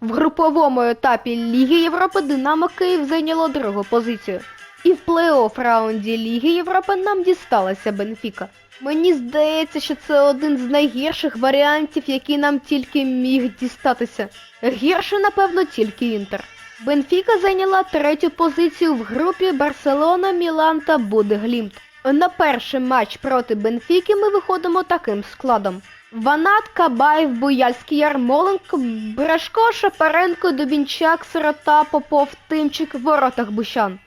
В груповому етапі Ліги Європи Динамо Київ зайняло другу позицію. І в плей-офф раунді Ліги Європи нам дісталася Бенфіка. Мені здається, що це один з найгірших варіантів, який нам тільки міг дістатися. Гірше, напевно, тільки Інтер. Бенфіка зайняла третю позицію в групі Барселона, Мілан та Будеглімт. На перший матч проти Бенфіки ми виходимо таким складом. Ванат, Кабаєв, Буяльський, Ярмоленко, Брашко, Шапаренко, Дубінчак, Сирота, Попов, Тимчик, воротах Бущан.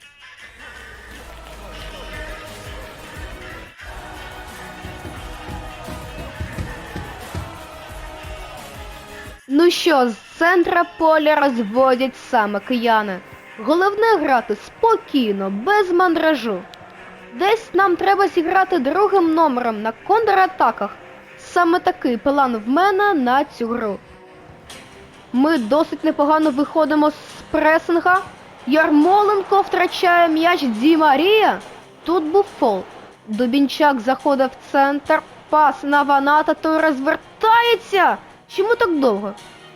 Ну що, з центра поля розводять саме кияни. Головне грати спокійно, без мандражу. Десь нам треба зіграти другим номером на контратаках. Саме такий план в мене на цю гру. Ми досить непогано виходимо з пресинга. Ярмоленко втрачає м'яч Ді Марія. Тут був фол. Дубінчак заходив в центр, пас на Ваната, той розвертається. Чому так довго?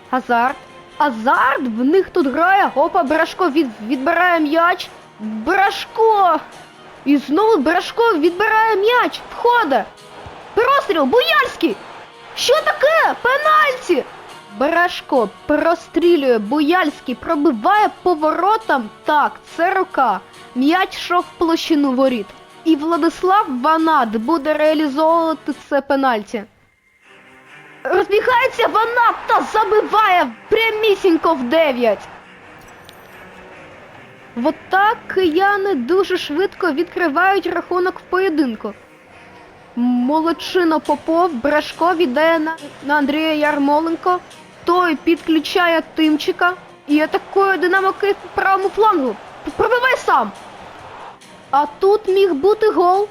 Азарт. Азарт в них тут грає. Опа, Брашко від... відбирає м'яч. Брашко! І знову Брашко відбирає м'яч. Входить. Простріл, Буяльський! Що таке? Пенальті! Брашко прострілює, Буяльський пробиває поворотом. Так, це рука. М'яч йшов в площину воріт. І Владислав Ванат буде реалізовувати це пенальті. Розбігається Ванат та забиває прямісінько в 9. От так кияни дуже швидко відкривають рахунок в поєдинку. Молодчина Попов, Брашко віддає на, на Андрія Ярмоленко. Той підключає Тимчика і атакує Динамо по правому флангу. Пробивай сам. А тут міг бути гол.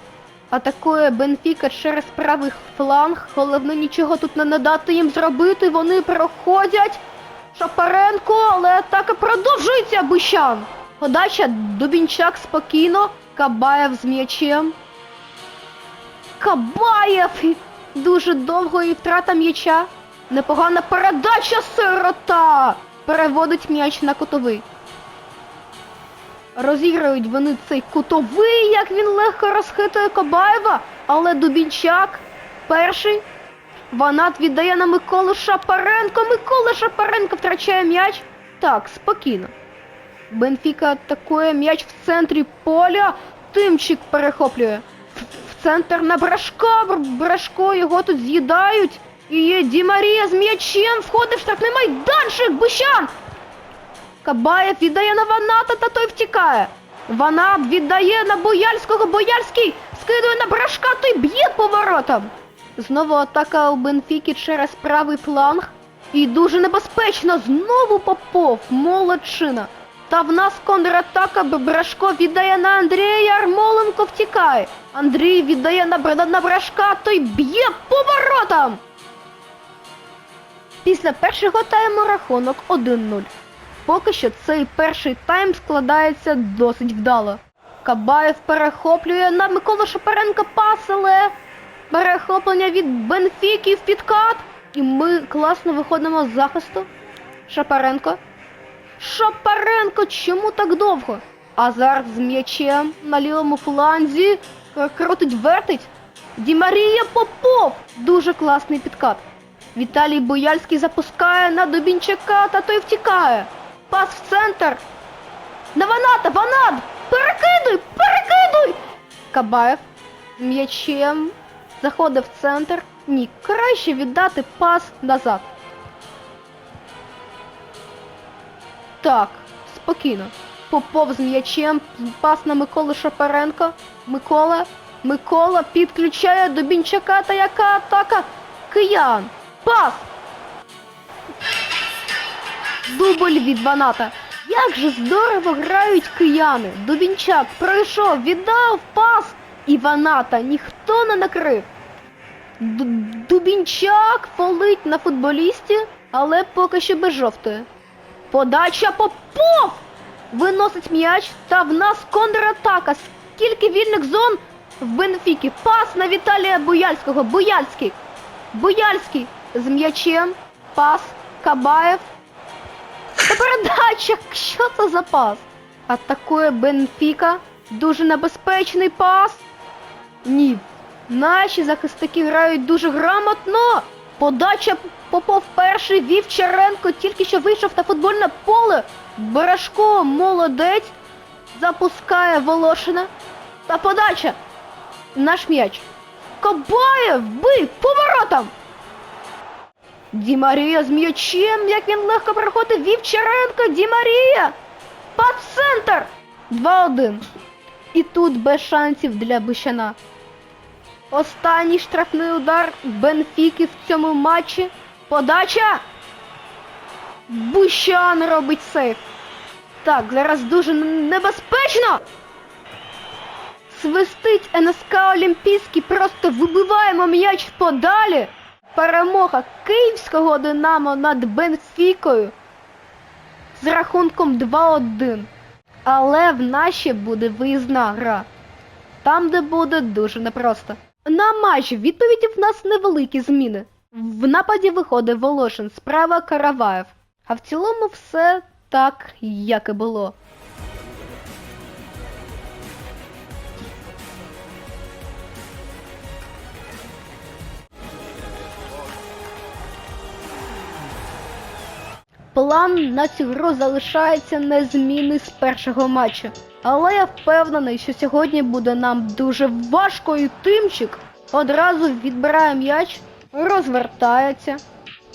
Атакує Бенфіка через правий фланг. Головне нічого тут не надати їм зробити. Вони проходять. Шапаренко, але атака продовжується Бущан. Подача Дубінчак спокійно. Кабаєв з м'ячем. Кабаєв! Дуже довго і втрата м'яча. Непогана передача сирота! Переводить м'яч на кутовий. Розіграють вони цей кутовий, як він легко розхитує Кабаєва, але Дубінчак перший. Ванат віддає на Миколу Шапаренко. Микола Шапаренко втрачає м'яч. Так, спокійно. Бенфіка атакує м'яч в центрі поля. Тимчик перехоплює. Центр на Брашко. Бр- Брашко його тут з'їдають. І є Ді Марія з м'ячем. Входить в штрафний майданчик. Бущан. Кабаєв віддає на Ваната, та той втікає. Ванат віддає на Бояльського. Бояльський скидує на Брашка, той б'є поворотом. Знову атака у Бенфіки через правий фланг. І дуже небезпечно. Знову Попов, молодчина. Та в нас контратака Б- Брашко віддає на Андрія Ярмоленко втікає. Андрій віддає на, на Брашка, той б'є поворотом. Після першого тайму рахунок 1-0. Поки що цей перший тайм складається досить вдало. Кабаєв перехоплює на Миколу Шапаренка пас, але перехоплення від Бенфіки в підкат. І ми класно виходимо з захисту. Шапаренко. Шапаренко, чому так довго? Азар з м'ячем на лівому фланзі. Крутить, вертить. Ді Марія Попов. Дуже класний підкат. Віталій Бояльський запускає на Дубінчака, та той втікає. Пас в центр. На Ваната, Ванат! Перекидуй! Перекидуй! Кабаєв м'ячем заходить в центр. Ні, краще віддати пас назад. Так, спокійно. Попов з м'ячем, пас на Миколу Шапаренко. Микола. Микола підключає до Бінчака та яка атака? Киян. Пас! Дубль від Ваната. Як же здорово грають кияни. Дубінчак пройшов, віддав пас. І Ваната ніхто не накрив. Дубінчак фолить на футболісті, але поки що без жовтої. Подача Попов! Виносить м'яч, та в нас контратака. Скільки вільних зон в Бенфікі. Пас на Віталія Буяльського. Буяльський. Буяльський з м'ячем. Пас. Кабаєв. подача, що це за пас? Атакує Бенфіка. Дуже небезпечний пас. Ні. Наші захисники грають дуже грамотно. Подача Попов перший, Вівчаренко тільки що вийшов на футбольне поле. Бережко молодець. Запускає Волошина. Та подача. Наш м'яч. Кабаєв, бий, поворотом! Ді Марія з м'ячем, як він легко проходить Вівчаренко, Ді Марія! Пад центр! 2-1. І тут без шансів для Бущана. Останній штрафний удар Бенфіки в цьому матчі. Подача! Бущан робить сейф. Так, зараз дуже небезпечно! Свистить НСК Олімпійський, просто вибиваємо м'яч подалі. Перемога київського Динамо над Бенфікою з рахунком 2-1. Але в наші буде виїзна гра. Там, де буде дуже непросто. На матч відповіді в нас невеликі зміни. В нападі виходить Волошин, справа Караваєв. А в цілому все так, як і було. План на цю гру залишається незмінний з першого матчу. Але я впевнений, що сьогодні буде нам дуже важко і тимчик одразу відбирає м'яч, розвертається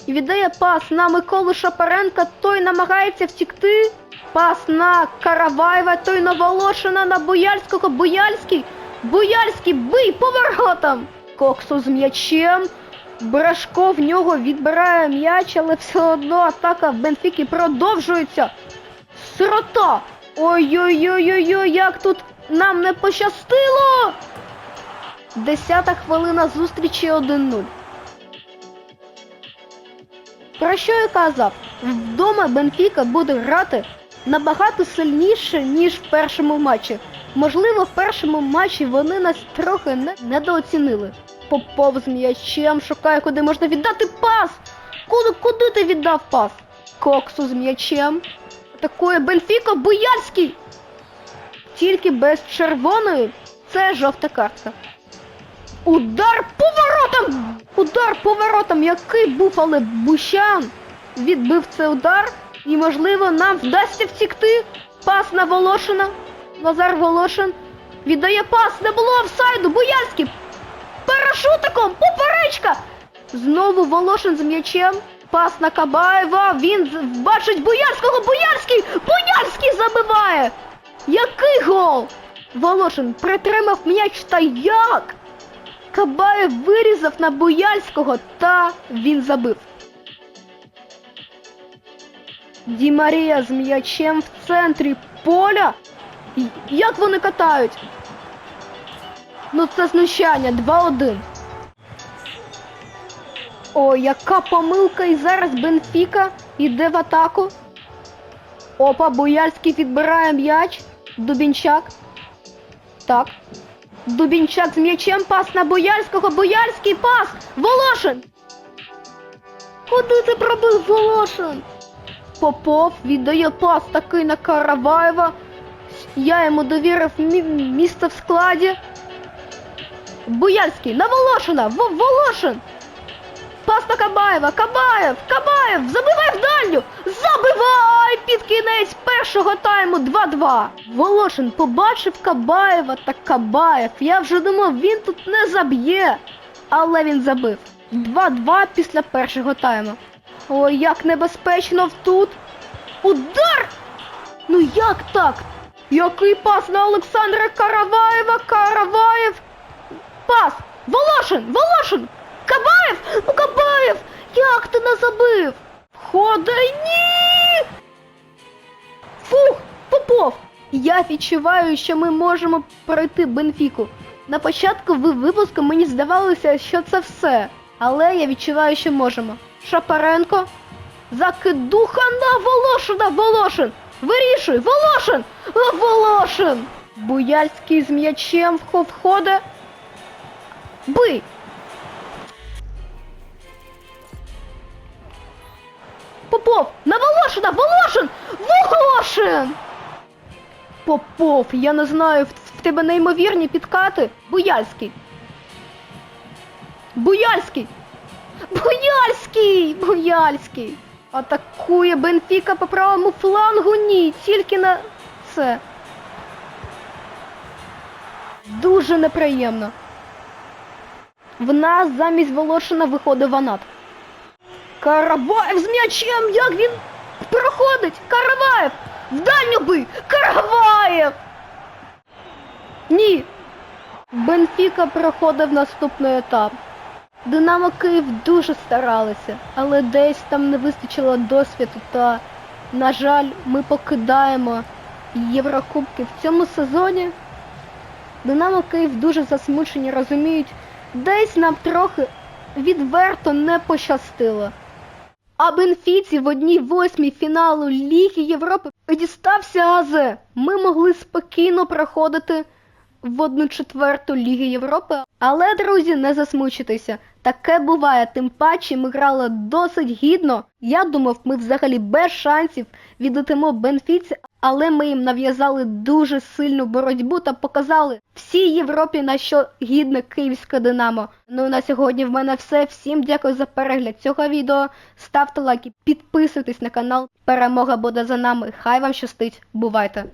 і віддає пас на Миколу Шапаренка, той намагається втікти. Пас на Караваєва, той на Волошина, на Буяльського, Буяльський, Буяльський, бий поворотом! Коксу з м'ячем. Брашко в нього відбирає м'яч, але все одно атака в Бенфіки продовжується. Сирота! Ой-ой-ой-ой-ой, як тут нам не пощастило! Десята хвилина зустрічі 1-0. Про що я казав? Вдома Бенфіка буде грати набагато сильніше, ніж в першому матчі. Можливо, в першому матчі вони нас трохи не недооцінили. Попов з м'ячем шукає, куди можна віддати пас. Куди, куди ти віддав пас? Коксу з м'ячем. Атакує Бенфіка Буяльський. Тільки без червоної це жовта картка. Удар поворотом! Удар поворотом, який був, але Бущан відбив цей удар. І, можливо, нам вдасться втікти. Пас на Волошина. Назар Волошин віддає пас, не було офсайду. Буяльський парашутиком, поперечка! Знову Волошин з м'ячем. Пас на Кабаєва. Він бачить Буяльського. Буяльський! Буяльський забиває! Який гол! Волошин притримав м'яч та як? Кабаєв вирізав на Буяльського та він забив. Ді Марія з м'ячем в центрі поля. Як вони катають? Ну це знущання 2-1. О, яка помилка, і зараз Бенфіка йде в атаку. Опа, Буяльський відбирає м'яч. Дубінчак. Так. Дубінчак з м'ячем, пас на Бояльського, Бояльський пас! Волошин! Куди ти пробив Волошин? Попов віддає пас такий на Караваєва. Я йому довірив мі- місце в складі. Буяльський на Волошина! В Волошин! Пас на Кабаєва! Кабаєв! Кабаєв! Забивай в дальню! Забивай! Під кінець першого тайму 2-2. Волошин побачив Кабаєва та Кабаєв. Я вже думав, він тут не заб'є. Але він забив. 2-2 після першого тайму. Ой, як небезпечно тут. Удар! Ну як так? Який пас на Олександра Караваєва? Караваєв! Пас! Волошин! Волошин! Кабаєв! Ну Кабаєв! Як ти не забив? Хода ні! Фух! Попов! Я відчуваю, що ми можемо пройти Бенфіку. На початку ви- випуску мені здавалося, що це все. Але я відчуваю, що можемо. Шапаренко. Закидуха на Волошина! Волошин! Вирішуй! Волошин! Волошин! Буяльський з м'ячем вхо- входить. Бий! Попов! На Волошина! Волошин! Вухо Рошен! Попов, я не знаю, в тебе неймовірні підкати. Буяльський. Буяльський! Буяльський! Буяльський! Атакує Бенфіка по правому флангу. Ні, тільки на це. Дуже неприємно. В нас замість Волошина виходить Ванат. Караваєв з м'ячем! Як він проходить? Караваєв! В дальню бий! Караваєв! Ні. Бенфіка проходив наступний етап. Динамо Київ дуже старалися, але десь там не вистачило досвіду та, на жаль, ми покидаємо Єврокубки в цьому сезоні. Динамо Київ дуже засмучені, розуміють, десь нам трохи відверто не пощастило. А Бенфіці в одній восьмій фіналу Ліги Європи дістався АЗ. Ми могли спокійно проходити в одну четверту Ліги Європи. Але, друзі, не засмучитися. Таке буває, тим паче ми грали досить гідно. Я думав, ми взагалі без шансів віддатимо Бенфіці, але ми їм нав'язали дуже сильну боротьбу та показали всій Європі, на що гідне київське Динамо. Ну на сьогодні в мене все. Всім дякую за перегляд цього відео. Ставте лайки, підписуйтесь на канал. Перемога буде за нами. Хай вам щастить. Бувайте!